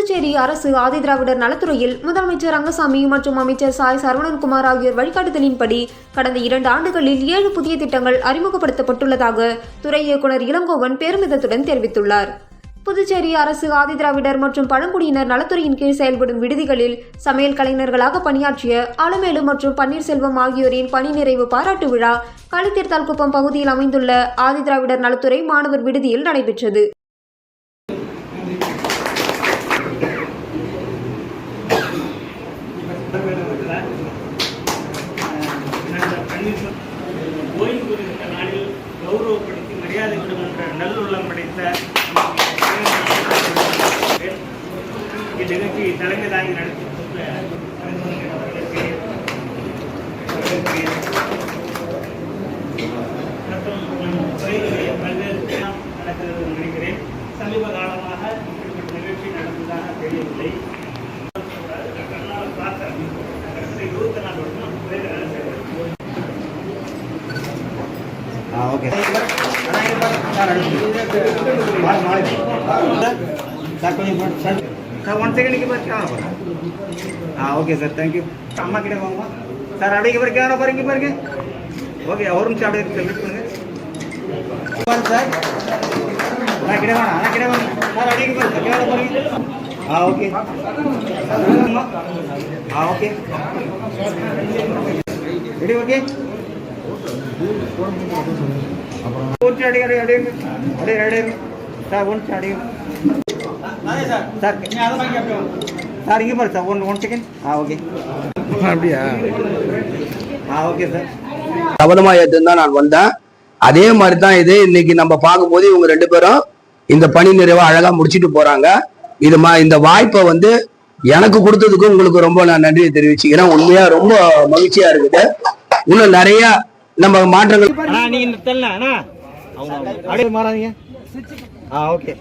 புதுச்சேரி அரசு ஆதிதிராவிடர் நலத்துறையில் முதலமைச்சர் ரங்கசாமி மற்றும் அமைச்சர் சாய் சரவணன்குமார் ஆகியோர் வழிகாட்டுதலின்படி கடந்த இரண்டு ஆண்டுகளில் ஏழு புதிய திட்டங்கள் அறிமுகப்படுத்தப்பட்டுள்ளதாக துறை இயக்குனர் இளங்கோவன் பெருமிதத்துடன் தெரிவித்துள்ளார். புதுச்சேரி அரசு ஆதிதிராவிடர் மற்றும் பழங்குடியினர் நலத்துறையின் கீழ் செயல்படும் விடுதிகளில் சமையல் கலைஞர்களாக பணியாற்றிய அலமேலு மற்றும் பன்னீர்செல்வம் ஆகியோரின் பணி நிறைவு பாராட்டு விழா களித்தீர்த்தால்குப்பம் பகுதியில் அமைந்துள்ள ஆதிதிராவிடர் நலத்துறை மாணவர் விடுதியில் நடைபெற்றது. ஓய்வு பெறுகின்ற நாளில் கௌரவப்படுத்தி மரியாதை விடுகின்ற நல்லுள்ளம் படைத்த இந்நிகழ்ச்சி தலைமை தாங்கி நடத்தி மற்றும் நம் துறையிலே பல்வேறு நடக்கிறது நினைக்கிறேன். சமீப காலமாக இப்படிப்பட்ட நிகழ்ச்சி நடந்ததாக தெரியவில்லை. ஆ ஓகே சார் கொஞ்சம் சார் சார் ஒன் செகண்ட் பாரு கேமரா ஆ ஓகே சார் தேங்க்யூ அம்மா கிட்ட வாங்க சார் அப்படியே பாரு கேமரா பாருங்க பாருங்க ஓகே ஒரு நிமிஷம் அப்படியே செலிப்ரேட் பண்ணுங்க பாருங்க சார் நான் கிட்ட வேணாம் நான் கிட்ட வேணாம் சார் அப்படியே பாருங்க கேமரா பாருங்க ஆ சார் ஒன்று சார் சார் இங்கே பாரு சார் ஒன் ஒன் செகண்ட் ஆ ஓகே அப்படியா ஆ ஓகே சார் கவனமா ஏத்துன்னு தான் நான் வந்தேன் அதே மாதிரி தான் இது இன்னைக்கு நம்ம பார்க்கும்போது இவங்க ரெண்டு பேரும் இந்த பணி நிறைவா அழகா முடிச்சிட்டு போறாங்க இது மா இந்த வாய்ப்பை வந்து எனக்கு கொடுத்ததுக்கு உங்களுக்கு ரொம்ப நான் நன்றியை தெரிவிச்சுக்கிறேன் உண்மையா ரொம்ப மகிழ்ச்சியா இருக்குது இன்னும் நிறைய நம்ம மாற்றங்கள் நீங்க தெரியல அண்ணா. மாறாதீங்க. ஆ ஓகே.